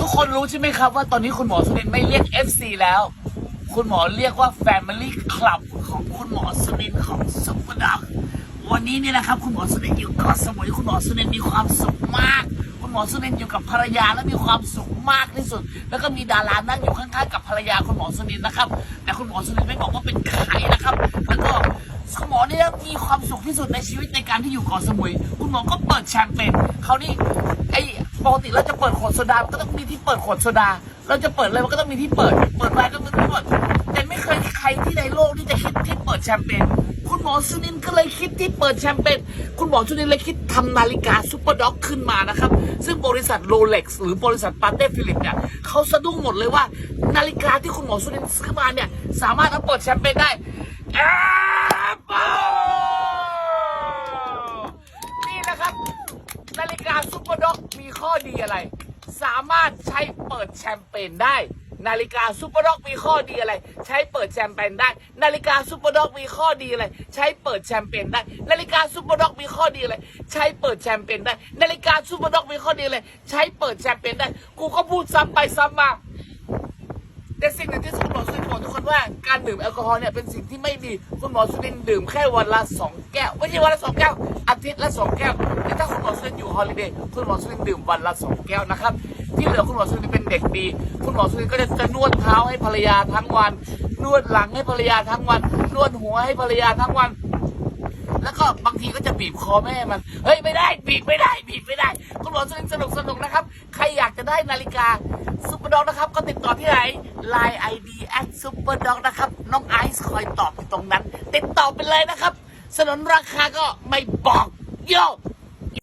ทุกคนรู้ใช่ไหมครับว่าตอนนี้คุณหมอสุนินไม่เรียก FC แล้ว คุณหมอเรียกว่า Family Club ของคุณหมอสุนินของซุปเปอร์ดักวันนี้เนี่ยนะครับ คุณหมอสุนินอยู่เกาะสมุยคุณหมอสุนินมีความสุขมาก คุณหมอสุนินอยู่กับภรรยาและมีความสุขมากที่สุด แล้วก็มีดารานั่งอยู่ข้างๆกับภรรยาคุณหมอสุนินนะครับ แต่คุณหมอสุนินไม่บอกว่าเป็นใครนะครับ แล้วก็คุณหมอเนี่ยมีความสุขที่สุดในชีวิตในการที่อยู่เกาะสมุย คุณหมอก็เปิดแชมเปญเขานี่ไอ ปกติเราจะเปิดขวดโซดามันก็ต้องมีที่เปิดขวดโซดา เราจะเปิดอะไรมันก็ต้องมีที่เปิด เปิดไวน์ก็มีที่เปิดแต่ไม่เคยใครที่ในโลกที่จะคิดที่เปิดแชมเปญคุณหมอสุนินก็เลยคิดที่เปิดแชมเปญคุณหมอสุนินเลยคิดทำนาฬิกาซูเปอร์ด็อกขึ้นมานะครับ ซึ่งบริษัทโรเล็กซ์หรือบริษัทปาเต้ฟิลิปเนี่ยเขาสะดุ้งหมดเลยว่า นาฬิกาที่คุณหมอสุนินซื้อมาเนี่ยสามารถเอาเปิดแชมเปญได้ นาฬิกาซูเปอร์ด็อกมีข้อดีอะไร สามารถใช้เปิดแชมเปญได้ นาฬิกาซูเปอร์ด็อกมีข้อดีอะไร ใช้เปิดแชมเปญได้ นาฬิกาซูเปอร์ด็อกมีข้อดีอะไร ใช้เปิดแชมเปญได้ นาฬิกาซูเปอร์ด็อกมีข้อดีอะไร ใช้เปิดแชมเปญได้ นาฬิกาซูเปอร์ด็อกมีข้อดีอะไร ใช้เปิดแชมเปญได้ กูก็พูดซ้ำไปซ้ำมา แต่สิ่งหนึ่งที่คุณหมอสุนินบอกทุกคนว่าการดื่มแอลกอฮอล์เนี่ยเป็นสิ่งที่ไม่ดีคุณหมอสุนินดื่มแค่วันละสองแก้วไม่ใช่วันละสองแก้วอาทิตย์ละสองแก้วแต่ถ้าคุณหมอสุนินอยู่ฮอลิเดย์คุณหมอสุนินดื่มวันละสองแก้วนะครับที่เหลือคุณหมอสุนินเป็นเด็กดี คุณหมอสุนินก็จะจะนวดเท้าให้ภรรยาทั้งวัน นวดหลังให้ภรรยาทั้งวัน นวดหัวให้ภรรยาทั้งวันแล้วก็บางทีก็จะบีบคอแม่มัน เฮ้ยไม่ได้บีบไม่ได้บีบไม่ได้ คุณหมอสนุกสนุกสนุกนะครับ จะได้นาฬิกาซุปเปอร์ด็อกนะครับ ก็ติดต่อที่ไหน Line ID at super dog นะครับ น้องไอซ์คอยตอบอยู่ตรงนั้น ติดต่อไปเลยนะครับ สนนราคาก็ไม่บอกโย